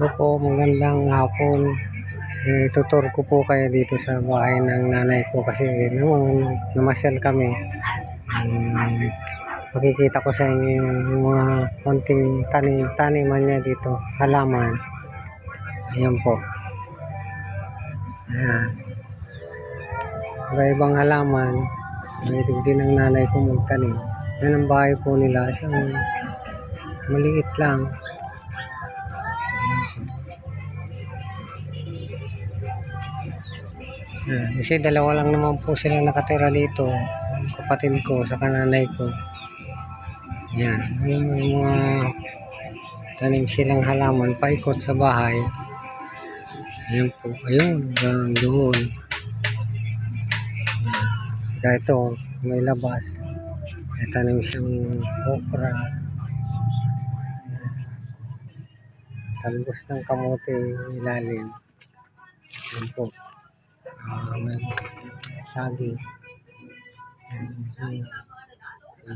Opo, magandang hapon. Eh, tutor ko po kayo dito sa bahay ng nanay ko kasi noong namasyal kami. Um, makikita ko sa inyo yung mga konting tanim, taniman niya dito, halaman. Ayan po. Ayan. Iba-ibang halaman. Mahilig din ang nanay ko magtanim. Yan ang bahay po nila. Isang maliit lang. Yan. Kasi dalawa lang naman po sila nakatira dito. Kapatid ko sa kananay ko. Yan. Yung, yung mga tanim silang halaman paikot sa bahay. Ayan po. Ayun. Hanggang doon. Saka ito, may labas. May tanim siyang okra. Ayan. Talbos ng kamote ilalim. Yan po. Ah, may saging. Yan, yung-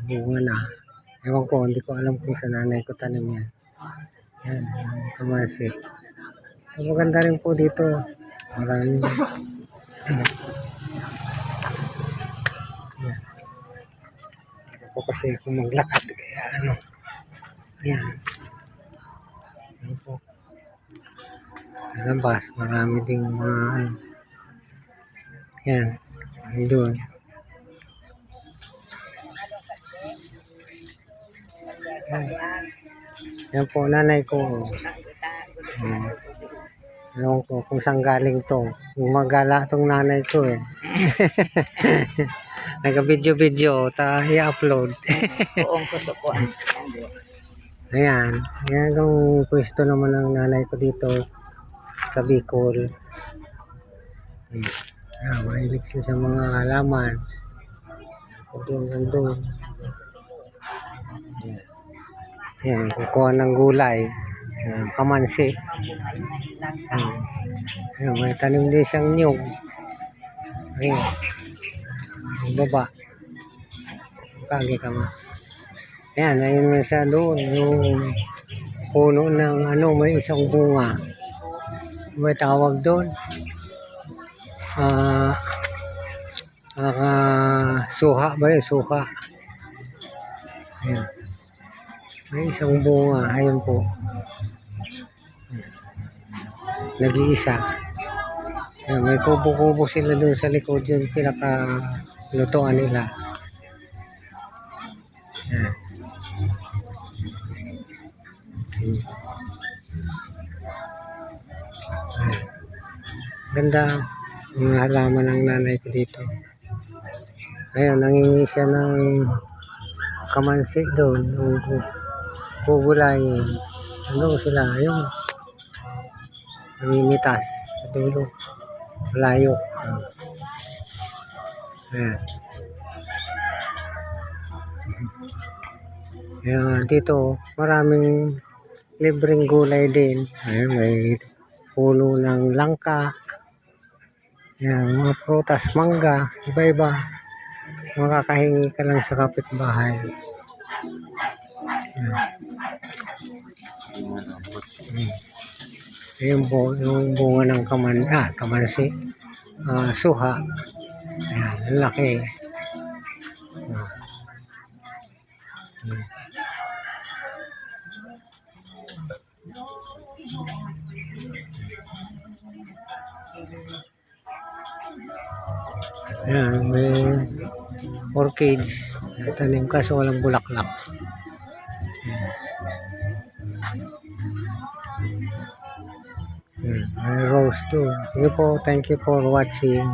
yung bunga na. Ewan ko, hindi ko alam kung sa nanay ko tanim yan. Yan, kamansi. So, maganda rin po dito. Maraming Yan. Po kasi ako maglakad. Kaya ano. Yan po. Sa labas, marami ding mga ano. Yan. Andun. Yan. Yan po, nanay ko. Hmm. Ko kung saan galing to. Gumagala tong nanay ko eh. Nagka-video-video, ta i-upload. Buong kusukuan. Ayan. Yan ang pwesto naman ng nanay ko dito sa Bicol. Hmm. Ayan, mahilig siya sa mga halaman. Doon, nandun. Ayan. Ayan, kukuha ng gulay. Ayan, kamansi. Ayan, may tanim din siyang nyug. Ayan. Ang baba. Kagi ka ma. Ayan, ayun nga siya doon. Yung puno ng ano, may isang bunga. May tawag doon. Ah, ah, suha ba yun? Suha. Ayan. May isang bunga. Ayun po. Nag-iisa. Ayan, may kubo-kubo sila doon sa likod yung pinaka lutuan nila. Ayan. Ayan. Ganda mga halaman ng nanay ko dito. Ayun, nangingi siya ng kamansi doon. Gugulayin. Ano sila? Ayun. Namimitas. Sa dulo. Malayo. Ayan. Ayan, dito maraming libreng gulay din. Ayan, may puno ng langka. Ayan, mga prutas, mangga, iba-iba. Makakahingi ka lang sa kapitbahay. Ayan. Hmm. Ayan po, yung bunga ng kaman, ah, kamansi. Ah, suha. Ang laki. Ah. Hmm. Ayan, may orchids. Tanim kaso walang bulaklak. Ayan. Ayan, may rose too. Sige po, thank you for watching.